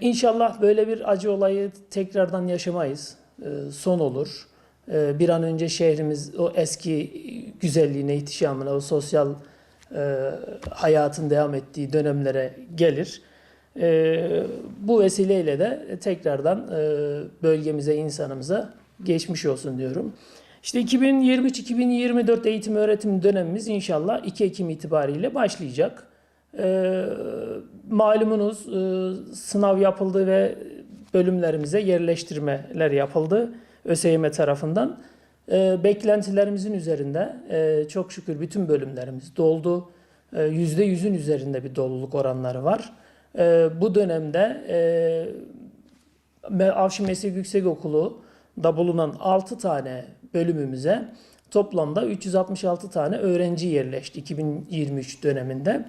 inşallah böyle bir acı olayı tekrardan yaşamayız. Ee, son olur. Ee, bir an önce şehrimiz o eski güzelliğine, ihtişamına, o sosyal e, hayatın devam ettiği dönemlere gelir. Ee, bu vesileyle de tekrardan e, bölgemize, insanımıza geçmiş olsun diyorum. İşte 2023-2024 eğitim öğretim dönemimiz inşallah 2 Ekim itibariyle başlayacak. Ee, malumunuz e, sınav yapıldı ve bölümlerimize yerleştirmeler yapıldı ÖSYM tarafından. Ee, beklentilerimizin üzerinde e, çok şükür bütün bölümlerimiz doldu. E, %100'ün üzerinde bir doluluk oranları var. E, bu dönemde e, Avşin Meslek Yüksekokulu'da bulunan 6 tane bölümümüze toplamda 366 tane öğrenci yerleşti 2023 döneminde.